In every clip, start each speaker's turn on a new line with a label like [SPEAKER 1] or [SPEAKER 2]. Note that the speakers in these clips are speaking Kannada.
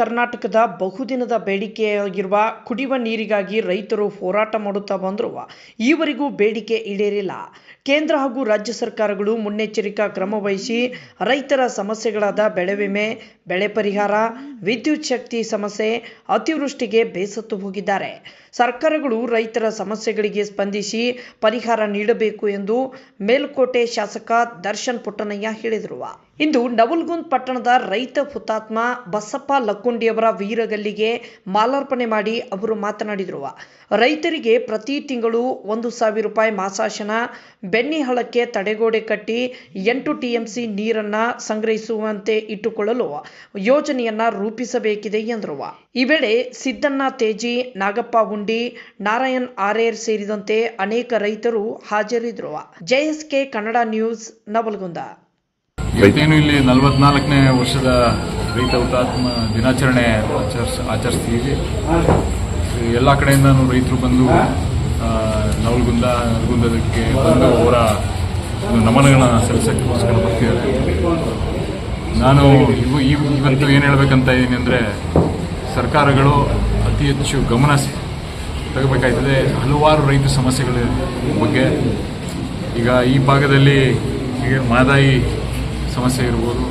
[SPEAKER 1] ಕರ್ನಾಟಕದ ಬಹುದಿನದ ಬೇಡಿಕೆಯಾಗಿರುವ ಕುಡಿಯುವ ನೀರಿಗಾಗಿ ರೈತರು ಹೋರಾಟ ಮಾಡುತ್ತಾ ಬಂದರೂ ಈವರೆಗೂ ಬೇಡಿಕೆ ಈಡೇರಿಲ್ಲ. ಕೇಂದ್ರ ಹಾಗೂ ರಾಜ್ಯ ಸರ್ಕಾರಗಳು ಮುನ್ನೆಚ್ಚರಿಕಾ ಕ್ರಮ ವಹಿಸಿ ರೈತರ ಸಮಸ್ಯೆಗಳಾದ ಬೆಳೆ ವಿಮೆ, ಬೆಳೆ ಪರಿಹಾರ, ವಿದ್ಯುತ್ ಶಕ್ತಿ ಸಮಸ್ಯೆ ಅತಿವೃಷ್ಟಿಗೆ ಬೇಸತ್ತು ಹೋಗಿದ್ದಾರೆ. ಸರ್ಕಾರಗಳು ರೈತರ ಸಮಸ್ಯೆಗಳಿಗೆ ಸ್ಪಂದಿಸಿ ಪರಿಹಾರ ನೀಡಬೇಕು ಎಂದು ಮೇಲ್ಕೋಟೆ ಶಾಸಕ ದರ್ಶನ್ ಪುಟ್ಟನಯ್ಯ ಹೇಳಿದರು. ಇಂದು ನವಲ್ಗುಂದ್ ಪಟ್ಟಣದ ರೈತ ಹುತಾತ್ಮ ಬಸಪ್ಪ ಲಕ್ಕುಂಡಿಯವರ ವೀರಗಲ್ಲಿಗೆ ಮಾಲಾರ್ಪಣೆ ಮಾಡಿ ಅವರು ಮಾತನಾಡಿದರು. ರೈತರಿಗೆ ಪ್ರತಿ ತಿಂಗಳು ಒಂದು ಸಾವಿರ ರೂಪಾಯಿ ಮಾಸಾಶನ ಬೆನ್ನಿಹಳಕ್ಕೆ ತಡೆಗೋಡೆ ಕಟ್ಟಿ ಎಂಟು ಟಿಎಂಸಿ ನೀರನ್ನ ಸಂಗ್ರಹಿಸುವಂತೆ ಇಟ್ಟುಕೊಳ್ಳಲು ಯೋಜನೆಯನ್ನ ರೂಪಿಸಬೇಕಿದೆ ಎಂದರು. ಈ ವೇಳೆ ಸಿದ್ದಣ್ಣ ತೇಜಿ, ನಾಗಪ್ಪ ಉಂಡಿ, ನಾರಾಯಣ್ ಆರೇರ್ ಸೇರಿದಂತೆ ಅನೇಕ ರೈತರು ಹಾಜರಿದ್ದರು. JSK Kannada news Navalgund.
[SPEAKER 2] ಇವತ್ತೇನು ಇಲ್ಲಿ ನಲವತ್ನಾಲ್ಕನೇ ವರ್ಷದ ರೈತ ಹುತಾತ್ಮ ದಿನಾಚರಣೆ ಆಚರಿಸ್, ಆಚರಿಸ್ತೀವಿ. ಎಲ್ಲ ಕಡೆಯಿಂದನೂ ರೈತರು ಬಂದು ನವಲ್ಗುಂದ ನಲ್ಗುಂದಕ್ಕೆ ಬಂದು ಅವರ ನಮನಗಳನ್ನ ಸಲ್ಲಿಸೋಕ್ಕೋಸ್ಕರ ಬರ್ತಿದ್ದಾರೆ ನಾನು ಇವು ಇವ್- ಇವತ್ತು ಏನು ಹೇಳಬೇಕಂತ ಇದ್ದೀನಿ ಅಂದರೆ, ಸರ್ಕಾರಗಳು ಅತಿ ಹೆಚ್ಚು ಗಮನ ತಗೋಬೇಕಾಯ್ತದೆ ಹಲವಾರು ರೈತ ಸಮಸ್ಯೆಗಳ ಬಗ್ಗೆ. ಈಗ ಈ ಭಾಗದಲ್ಲಿ ಈಗ ಮಾದಾಯಿ ಸಮಸ್ಯೆ ಇರ್ಬೋದು.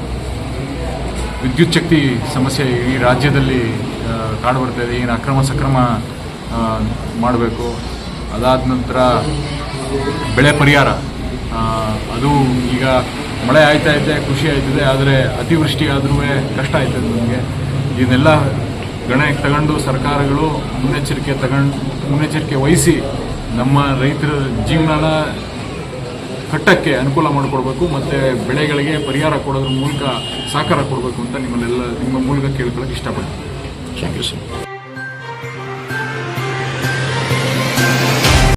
[SPEAKER 2] ವಿದ್ಯುತ್ ಶಕ್ತಿ ಸಮಸ್ಯೆ ಈ ರಾಜ್ಯದಲ್ಲಿ ಕಾಡು ಬರ್ತಾ ಇದೆ. ಏನು ಅಕ್ರಮ ಸಕ್ರಮ ಮಾಡಬೇಕು. ಅದಾದ ನಂತರ ಬೆಳೆ ಪರಿಹಾರ. ಅದು ಈಗ ಮಳೆ ಆಯ್ತಾ ಇದೆ, ಖುಷಿ ಆಯ್ತದೆ, ಆದರೆ ಅತಿವೃಷ್ಟಿ ಆದ್ರೂ ಕಷ್ಟ ಆಯ್ತದೆ ನಮಗೆ. ಇದನ್ನೆಲ್ಲ ಗಣಕ್ಕೆ ತಗೊಂಡು ಸರ್ಕಾರಗಳು ಮುನ್ನೆಚ್ಚರಿಕೆ ತಗೊಂಡು, ಮುನ್ನೆಚ್ಚರಿಕೆ ವಹಿಸಿ ನಮ್ಮ ರೈತರ ಜೀವನನ ಕಟ್ಟಕ್ಕೆ ಅನುಕೂಲ ಮಾಡಿಕೊಡ್ಬೇಕು ಮತ್ತು ಬೆಳೆಗಳಿಗೆ ಪರಿಹಾರ ಕೊಡೋದ್ರ ಮೂಲಕ ಸಹಕಾರ ಕೊಡಬೇಕು ಅಂತ ನಿಮ್ಮನ್ನೆಲ್ಲ ನಿಮ್ಮ ಮೂಲಕ ಕೇಳ್ಕೊಳ್ಳೋಕೆ ಇಷ್ಟಪಡ್ತೀನಿ. Thank you sir